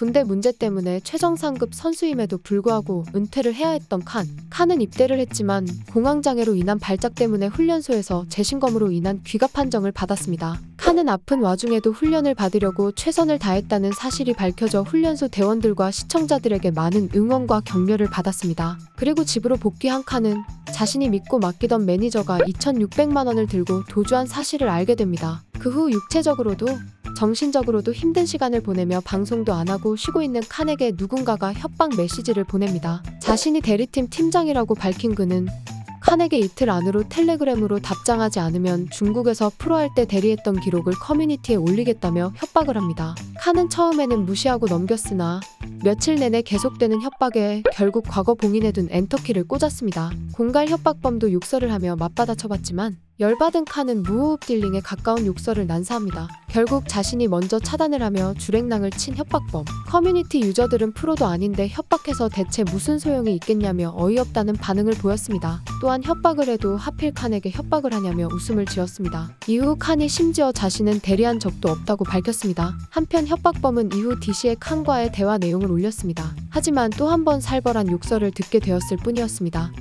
군대 문제 때문에 최정상급 선수임에도 불구하고 은퇴를 해야 했던 칸. 칸은 입대를 했지만 공황장애로 인한 발작 때문에 훈련소에서 재신검으로 인한 귀가 판정을 받았습니다. 칸은 아픈 와중에도 훈련을 받으려고 최선을 다했다는 사실이 밝혀져 훈련소 대원들과 시청자들에게 많은 응원과 격려를 받았습니다. 그리고 집으로 복귀한 칸은 자신이 믿고 맡기던 매니저가 2,600만 원을 들고 도주한 사실을 알게 됩니다. 그 후 육체적으로도 정신적으로도 힘든 시간을 보내며 방송도 안 하고 쉬고 있는 칸에게 누군가가 협박 메시지를 보냅니다. 자신이 대리팀 팀장이라고 밝힌 그는 칸에게 이틀 안으로 텔레그램으로 답장하지 않으면 중국에서 프로할 때 대리했던 기록을 커뮤니티에 올리겠다며 협박을 합니다. 칸은 처음에는 무시하고 넘겼으나 며칠 내내 계속되는 협박에 결국 과거 봉인해둔 엔터키를 꽂았습니다. 공갈 협박범도 욕설을 하며 맞받아 쳐봤지만 열받은 칸은 무호흡 딜링에 가까운 욕설을 난사합니다. 결국 자신이 먼저 차단을 하며 주랭랑을 친 협박범. 커뮤니티 유저들은 프로도 아닌데 협박해서 대체 무슨 소용이 있겠냐며 어이없다는 반응을 보였습니다. 또한 협박을 해도 하필 칸에게 협박을 하냐며 웃음을 지었습니다. 이후 칸이 심지어 자신은 대리한 적도 없다고 밝혔습니다. 한편 협박범은 이후 DC의 칸과의 대화 내용을 올렸습니다. 하지만 또 한 번 살벌한 욕설을 듣게 되었을 뿐이었습니다.